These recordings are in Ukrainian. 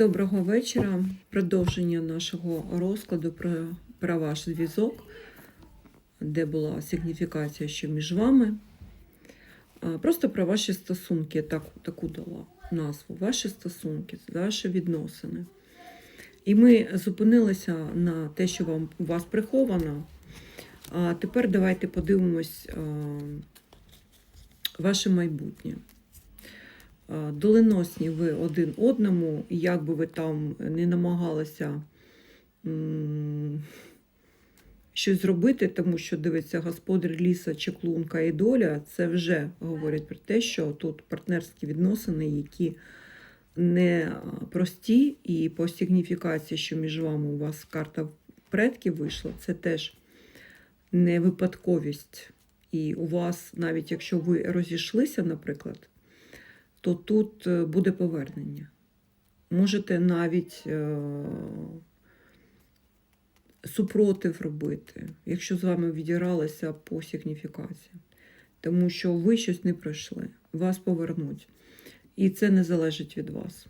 Доброго вечора. Продовження нашого розкладу про, про ваш зв'язок, де була сигніфікація, що між вами. Просто про ваші стосунки, так, таку дала назву. Ваші стосунки, ваші відносини. І ми зупинилися на те, що вам, у вас приховано. А тепер давайте подивимось а, ваше майбутнє. А, Доленосні ви один одному, і як би ви там не намагалися щось зробити, тому що дивиться господар ліса, чеклунка і доля, це вже говорить про те, що тут партнерські відносини, які не прості, і по сигніфікації, що між вами у вас карта предків вийшла, це теж не випадковість. І у вас, навіть якщо ви розійшлися, наприклад, то тут е, буде повернення. Можете навіть е, супротив робити, якщо з вами відіралися по сигніфікації. Тому що ви щось не пройшли, вас повернуть. І це не залежить від вас.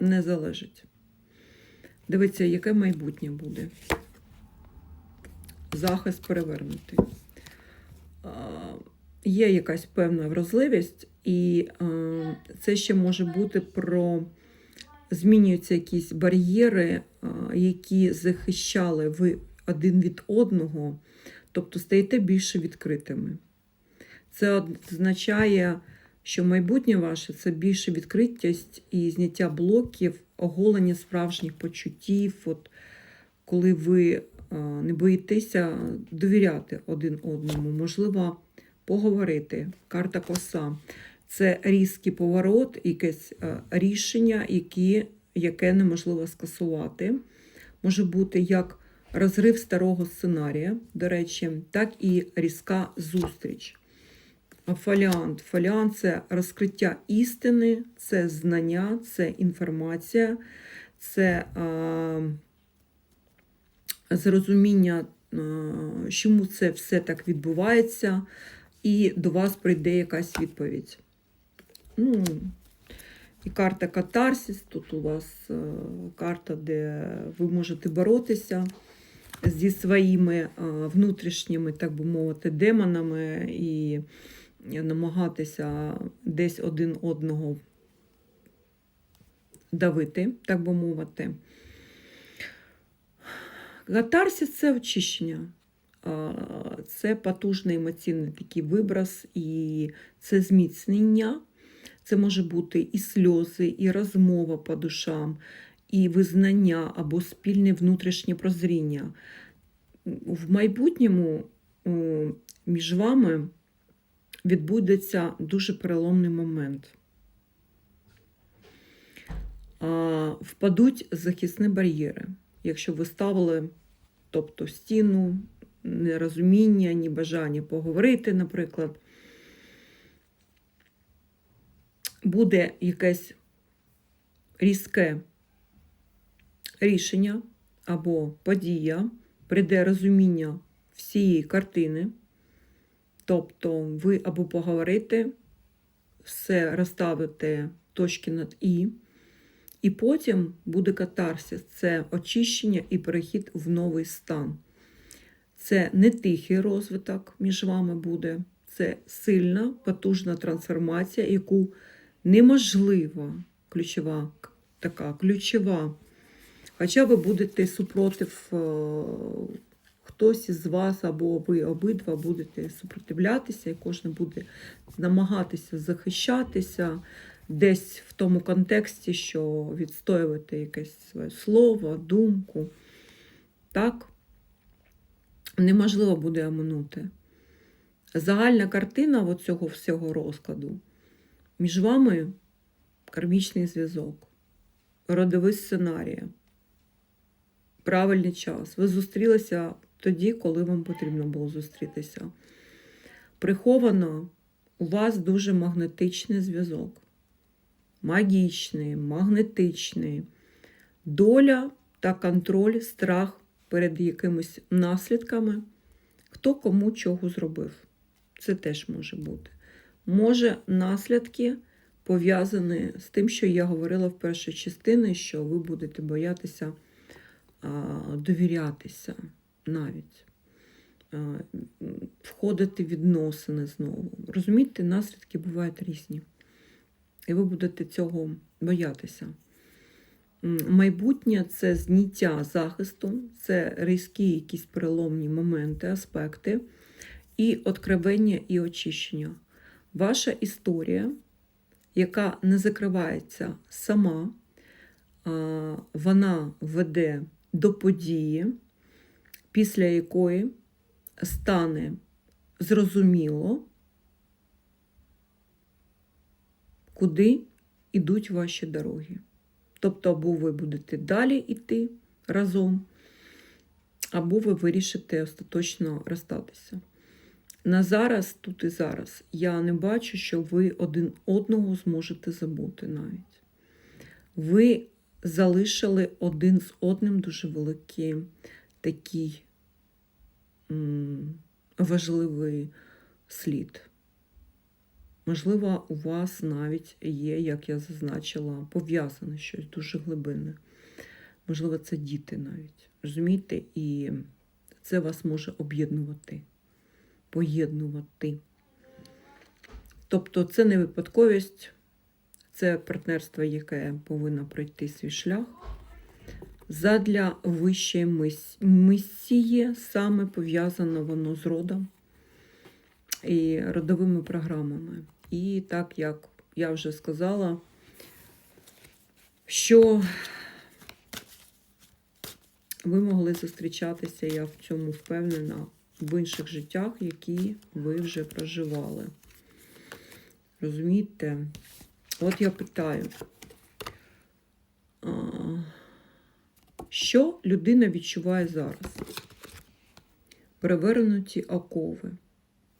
Не залежить. Дивіться, яке майбутнє буде. Захист перевернутий. Є якась певна вразливість, і е, це ще може бути про змінюються якісь бар'єри, е, які захищали ви один від одного, тобто стаєте більше відкритими. Це означає, що майбутнє ваше це більше відкритість і зняття блоків, оголення справжніх почуттів, от, коли ви е, не боїтеся довіряти один одному, можливо, поговорити. Карта коса. Це різкий поворот, якесь е, рішення, які, яке неможливо скасувати. Може бути як розрив старого сценарія, до речі, так і різка зустріч. А Фоліант. Фоліант це розкриття істини, це знання, це інформація, це е, зрозуміння, е, чому це все так відбувається, і до вас прийде якась відповідь. Ну, і карта катарсис. Тут у вас е, карта, де ви можете боротися зі своїми е, внутрішніми, так би мовити, демонами і намагатися десь один одного давити, так би мовити. Катарсис це очищення. Це потужний емоційний такий виброс, і це зміцнення. Це може бути і сльози, і розмова по душам, і визнання або спільне внутрішнє прозріння. В майбутньому між вами відбудеться дуже переломний момент. Впадуть захисні бар'єри, якщо ви ставили тобто стіну, нерозуміння, ні бажання поговорити, наприклад. Буде якесь різке рішення або подія, прийде розуміння всієї картини, тобто ви або поговорите, все розставите точки над І, і потім буде катарсис, це очищення і перехід в новий стан. Це не тихий розвиток між вами буде, це сильна, потужна трансформація, яку неможлива, ключова така ключова. Хоча ви будете супротив, е, хтось із вас або ви обидва будете супротивлятися, і кожен буде намагатися захищатися десь в тому контексті, що відстоювати якесь своє слово, думку. Так, неможливо буде оминути. Загальна картина цього всього розкладу. Між вами кармічний зв'язок, родовий сценарій, правильний час. Ви зустрілися тоді, коли вам потрібно було зустрітися. Приховано у вас дуже магнетичний зв'язок. Магічний, магнетичний, доля та контроль, страх перед якимись наслідками, хто кому чого зробив. Це теж може бути може наслідки пов'язане з тим, що я говорила в першій частині, що ви будете боятися довірятися навіть, входити в відносини знову. Розумієте, наслідки бувають різні. І ви будете цього боятися. Майбутнє це зняття захисту, це різкі якісь переломні моменти, аспекти, і откровення і очищення. Ваша історія, яка не закривається сама, вона веде до події, після якої стане зрозуміло, куди йдуть ваші дороги. Тобто, або ви будете далі йти разом, або ви вирішите остаточно розстатися. На зараз, тут і зараз, я не бачу, що ви один одного зможете забути навіть. Ви залишили один з одним дуже великий такий м, важливий слід. Можливо, у вас навіть є, як я зазначила, пов'язане щось дуже глибинне. Можливо, це діти навіть. Розумієте? І це вас може об'єднувати, поєднувати. Тобто це не випадковість, це партнерство, яке повинно пройти свій шлях. Задля вищої місії саме пов'язано воно з родом і родовими програмами. І так як я вже сказала, що ви могли зустрічатися, я в цьому впевнена, в інших життях, які ви вже проживали. Розумієте? От я питаю, що людина відчуває зараз? Перевернуті окови.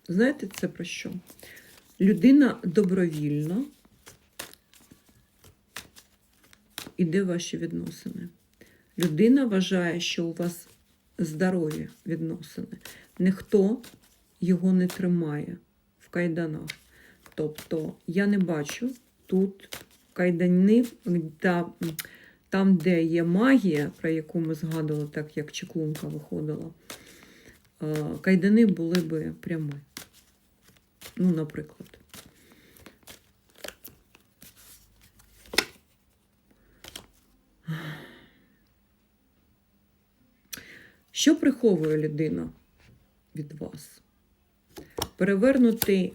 Знаєте, це про що? Людина добровільно іде ваші відносини. Людина вважає, що у вас здорові відносини. Ніхто його не тримає в кайданах. Тобто я не бачу тут кайданів, та, там, де є магія, про яку ми згадували, так як чеклунка виходила, е, кайдани були би прямі. Ну, наприклад. Що приховує людина від вас? Перевернутий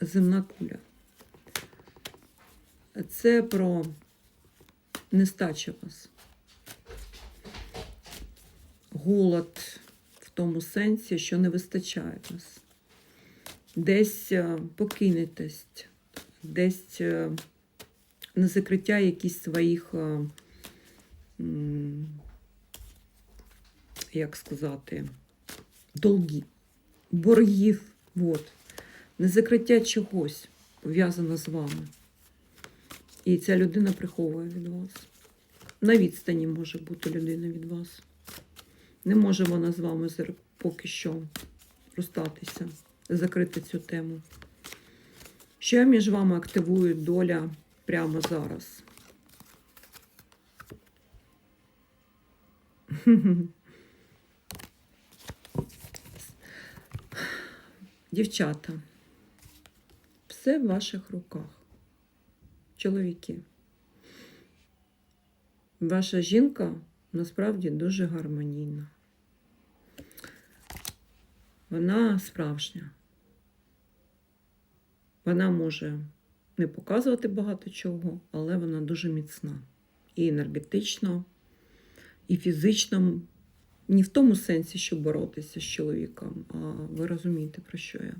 земна куля. Це про нестачу вас. Голод в тому сенсі, що не вистачає вас. Десь е, покинетесть, десь е, на закриття якісь своїх, е, як сказати, долгів, боргів. От. Не закриття чогось пов'язано з вами. І ця людина приховує від вас. На відстані може бути людина від вас. Не може вона з вами поки що розстатися, закрити цю тему. Що між вами активує доля прямо зараз? Дівчата, все в ваших руках. Чоловіки. Ваша жінка насправді дуже гармонійна. Вона справжня. Вона може не показувати багато чого, але вона дуже міцна. І енергетично, і фізично. Не в тому сенсі, щоб боротися з чоловіком, а ви розумієте, про що я.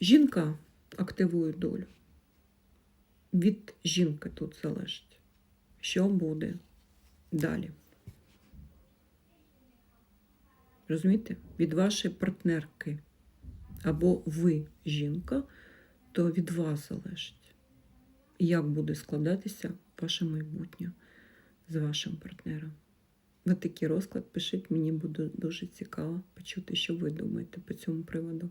Жінка активує долю. Від жінки тут залежить, що буде далі. Розумієте? Від вашої партнерки. Або ви жінка, то від вас залежить, як буде складатися ваше майбутнє з вашим партнером. Ви такий розклад пишіть, мені буде дуже цікаво почути, що ви думаєте по цьому приводу.